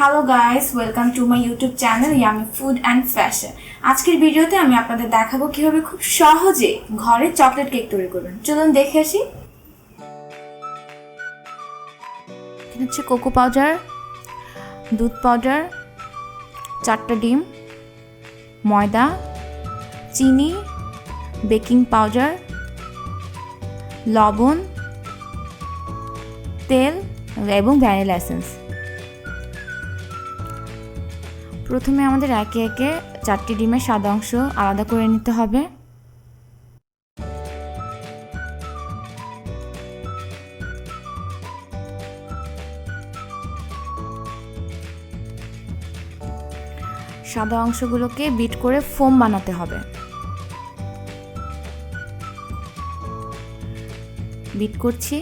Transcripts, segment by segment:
Hello guys welcome to my YouTube channel yummy food and fashion আজকের ভিডিওতে আমি আপনাদের দেখাবো কীভাবে খুব সহজে ঘরে চকলেট কেক তৈরি করবেন। চলুন দেখে আসি। হচ্ছে কোকো পাউডার দুধ পাউডার চারটা ডিম, ময়দা, চিনি বেকিং পাউডার লবণ, তেল এবং ভ্যানিলা এসেন্স প্রথমে আমাদের একে একে চারটি ডিমের সাদা অংশ আলাদা করে নিতে হবে। সাদা অংশগুলোকে বিট করে ফোম বানাতে হবে। বিট করছি।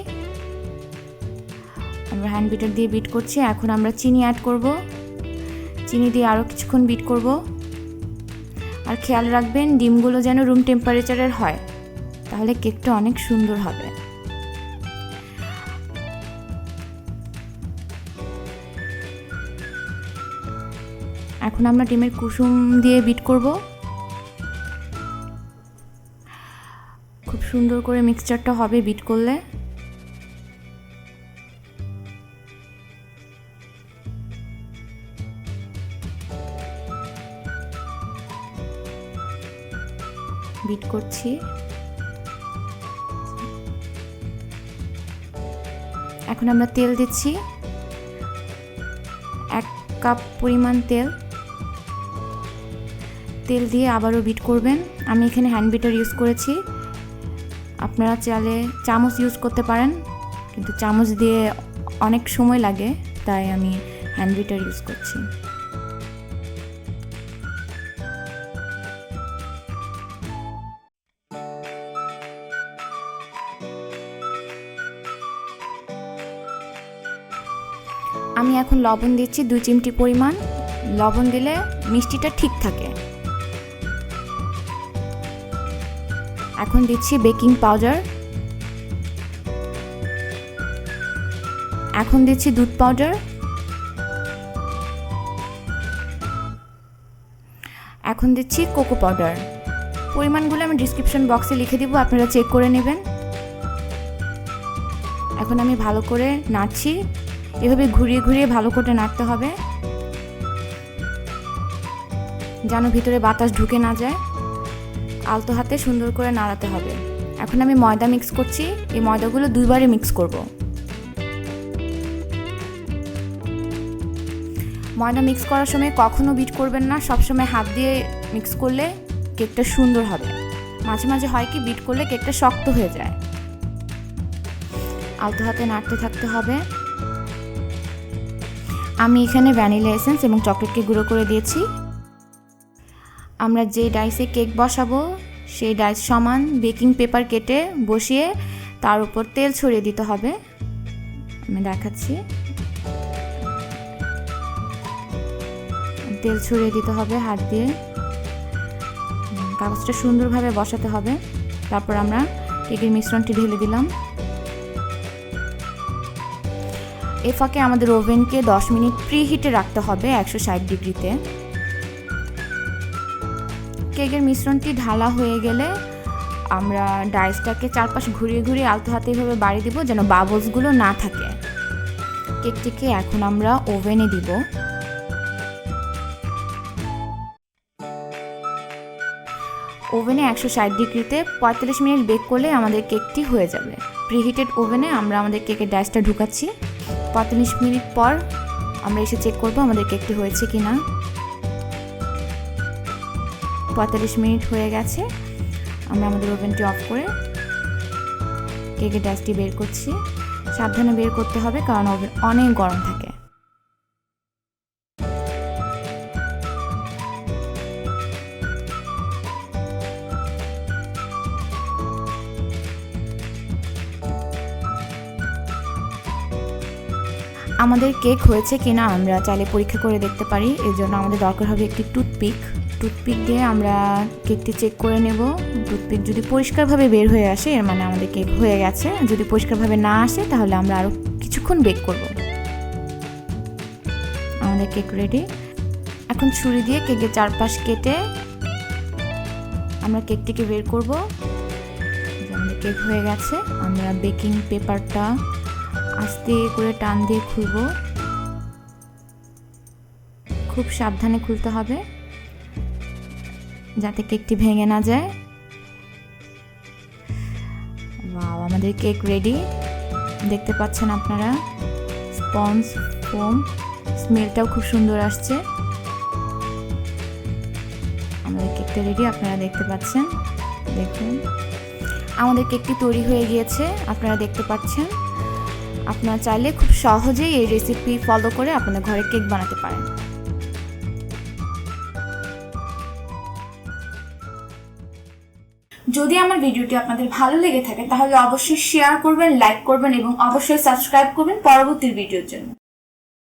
আমরা হ্যান্ড বিটার দিয়ে বিট করছি। এখন আমরা চিনি অ্যাড করব। চিনি দিয়ে আরও কিছুক্ষণ বিট করব। আর খেয়াল রাখবেন, ডিমগুলো যেন রুম টেম্পারেচারের হয়, তাহলে কেকটা অনেক সুন্দর হবে। এখন আমরা ডিমের কুসুম দিয়ে বিট করব। খুব সুন্দর করে মিক্সচারটা হবে বিট করলে। বিট করছি। এখন আমরা তেল দিচ্ছি। এক কাপ পরিমাণ তেল। তেল দিয়ে আবারও বিট করবেন। আমি এখানে হ্যান্ড বিটার ইউজ করেছি। আপনারা চাইলে চামচ ইউজ করতে পারেন, কিন্তু চামচ দিয়ে অনেক সময় লাগে, তাই আমি হ্যান্ড বিটার ইউজ করছি। আমি এখন লবণ দিচ্ছি দুই চিমটি পরিমাণ। লবণ দিলে মিষ্টিটা ঠিক থাকে। এখন দিচ্ছি বেকিং পাউডার। এখন দিচ্ছি দুধ পাউডার। এখন দিচ্ছি কোকো পাউডার। পরিমাণগুলো আমি ডিসক্রিপশন বক্সে লিখে দিব, আপনারা চেক করে নেবেন। এখন আমি ভালো করে নাড়ছি। এভাবে ঘুরিয়ে ঘুরিয়ে ভালো করে নাড়তে হবে। যেন ভিতরে বাতাস ঢুকে না যায়। আলতো হাতে সুন্দর করে নাড়াতে হবে। এখন আমি ময়দা মিক্স করছি। এই ময়দাগুলো দুইবারে মিক্স করব। ময়দা মিক্স করার সময় কখনো বিট করবেন না। সবসময় হাত দিয়ে মিক্স করলে কেকটা সুন্দর হবে। মাঝে মাঝে হয় কি বিট করলে কেকটা শক্ত হয়ে যায়। আলতো হাতে নাড়তে থাকতে হবে। আমি এখানে ভ্যানিলা এসেন্স এবং চকলেটকে গুঁড়ো করে দিয়েছি। আমরা যে ডাইসে কেক বসাবো, সেই ডাইস সমান বেকিং পেপার কেটে বসিয়ে তার উপর তেল ছড়িয়ে দিতে হবে। আমি দেখাচ্ছি। তেল ছড়িয়ে দিতে হবে হাত দিয়ে। কাগজটা সুন্দরভাবে বসাতে হবে। তারপর আমরা কেকের মিশ্রণটি ঢেলে দিলাম। এ ফাঁকে আমাদের ওভেনকে দশ মিনিট প্রি হিটে রাখতে হবে একশো ষাট ডিগ্রিতে। কেকের মিশ্রণটি ঢালা হয়ে গেলে আমরা ডাইসটাকে চারপাশ ঘুরিয়ে ঘুরিয়ে আলতো হাতে বাড়ি দিব যেন বাবলসগুলো না থাকে। কেকটিকে এখন আমরা ওভেনে দিব। ওভেনে একশো ষাট ডিগ্রিতে পঁয়তাল্লিশ মিনিট বেক করলে আমাদের কেকটি হয়ে যাবে। প্রিহিটেড ওভেনে আমরা আমাদের কেকের ডাইসটা ঢুকাচ্ছি। পঁয়তাল্লিশ মিনিট পর আমরা এসে চেক করব আমাদের কেকটি হয়েছে কি না পঁয়তাল্লিশ মিনিট হয়ে গেছে। আমরা আমাদের ওভেনটি অফ করে কেকের ডাইসটি বের করছি। সাবধানে বের করতে হবে কারণ ওভেন অনেক গরম থাকে। আমাদের কেক হয়েছে কিনা আমরা চাইলে পরীক্ষা করে দেখতে পারি। এর জন্য আমাদের দরকার হবে একটি টুথপিক। টুথপিক দিয়ে আমরা কেকটি চেক করে নেব। টুথপিক যদি পরিষ্কারভাবে বের হয়ে আসে, এর মানে আমাদের কেক হয়ে গেছে। যদি পরিষ্কারভাবে না আসে, তাহলে আমরা আরও কিছুক্ষণ বেক করব। আমাদের কেক রেডি। এখন ছুরি দিয়ে কেকের চারপাশ কেটে আমরা কেকটিকে বের করব। আমাদের কেক হয়ে গেছে। আমরা বেকিং পেপারটা আস্তে করে টান দিয়ে খুলব। খুব সাবধানে খুলতে হবে, যাতে কেকটি ভেঙে না যায়। ওয়াও আমাদের কেক রেডি দেখতে পাচ্ছেন আপনারা, স্পঞ্জ ফোম, স্মেলটাও খুব সুন্দর আসছে। আমাদের কেকটা রেডি আপনারা দেখতে পাচ্ছেন। দেখুন, আমাদের কেকটি তৈরি হয়ে গিয়েছে, আপনারা দেখতে পাচ্ছেন। আপনারা চাইলে খুব সহজেই এই রেসিপি ফলো করে আপনাদের ঘরে কেক বানাতে পারেন। যদি আমার ভিডিওটি আপনাদের ভালো লেগে থাকে, তাহলে অবশ্যই শেয়ার করবেন লাইক করবেন এবং অবশ্যই সাবস্ক্রাইব করবেন পরবর্তী ভিডিওর জন্য।